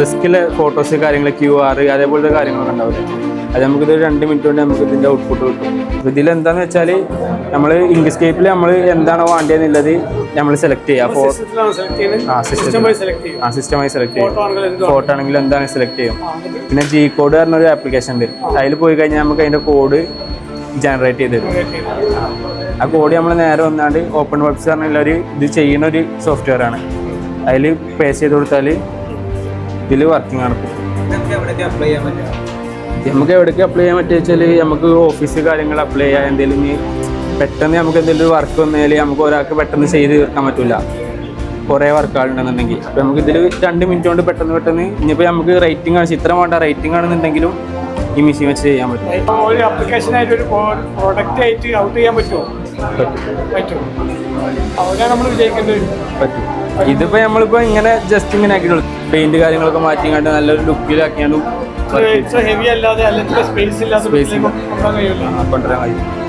റിസ്കിലെ photos കാര്യങ്ങൾ Q R അതേപോലത്തെ കാര്യങ്ങളൊക്കെ ഉണ്ടാവില്ലേ? അത് നമുക്കിത് രണ്ട് മിനിറ്റ് കൊണ്ട് നമുക്ക് ഇതിന്റെ ഔട്ട്പുട്ട് കിട്ടും. എന്താന്ന് വെച്ചാൽ നമ്മൾ ഇങ്ക്സ്കേപ്പിൽ നമ്മൾ എന്താണോ വേണ്ടതെന്നുള്ളത് നമ്മൾ സെലക്ട് ചെയ്യുക ആ സിസ്റ്റമായി സെലക്ട് ചെയ്യും. ഫോട്ടോ ആണെങ്കിൽ എന്തും ഫോട്ടോ ആണെങ്കിൽ എന്താണ് സെലക്ട് ചെയ്യും. പിന്നെ ജി കോഡ് പറഞ്ഞൊരു ആപ്ലിക്കേഷൻ ഉണ്ട്. അതിൽ പോയി കഴിഞ്ഞാൽ നമുക്ക് അതിന്റെ കോഡ് ജനറേറ്റ് ചെയ്ത് തരും. ആ കോഡ് നമ്മൾ നേരെ വന്നാണ്ട് ഓപ്പൺ വെബ്സ് പറഞ്ഞുള്ള ഒരു ഇത് ചെയ്യുന്ന ഒരു സോഫ്റ്റ്വെയർ ആണ്. അതിൽ പേസ് ചെയ്ത് കൊടുത്താൽ ഇതിൽ വർക്കിംഗ് നടക്കും നമുക്ക് എവിടേക്ക് അപ്ലൈ ചെയ്യാൻ പറ്റുക വെച്ചാൽ നമുക്ക് ഓഫീസ് കാര്യങ്ങൾ അപ്ലൈ ചെയ്യാൻ എന്തെങ്കിലും പെട്ടെന്ന് നമുക്ക് എന്തെങ്കിലും വർക്ക് വന്നാൽ നമുക്ക് ഒരാൾക്ക് പെട്ടെന്ന് ചെയ്ത് തീർക്കാൻ പറ്റില്ല കുറേ വർക്കുകളുണ്ടെന്നുണ്ടെങ്കിൽ അപ്പോൾ നമുക്ക് ഇതിൽ രണ്ട് മിനിറ്റ് കൊണ്ട് പെട്ടെന്ന് പെട്ടെന്ന് ഇനിയിപ്പോൾ നമുക്ക് റേറ്റിംഗ് ആണ്. ചിത്രം വേണ്ട റേറ്റിംഗ് ആണെന്നുണ്ടെങ്കിലും ഈ മെഷീൻ വെച്ച് ചെയ്യാൻ പറ്റും. ഒരു അപ്ലിക്കേഷൻ ആയിട്ട് ഒരു പ്രോഡക്റ്റ് ആയിട്ട് ഔട്ട് ചെയ്യാൻ പറ്റുമോ പറ്റും. നമ്മൾ വിജയിക്കേണ്ടത് പറ്റും ഇതിപ്പോൾ നമ്മളിപ്പോൾ ഇങ്ങനെ ജസ്റ്റ് ഇങ്ങനെ ആക്കിയിട്ടുള്ളൂ. പെയിന്റ് കാര്യങ്ങളൊക്കെ മാറ്റി മാറ്റിങ്ങാണ്ട് നല്ലൊരു ലുക്കിലാക്കിയാണ് ഹെവി അല്ലാതെ അല്ലെങ്കിൽ സ്പേസ് ഇല്ലാതെ കൊണ്ടുവരാൻ കഴിയും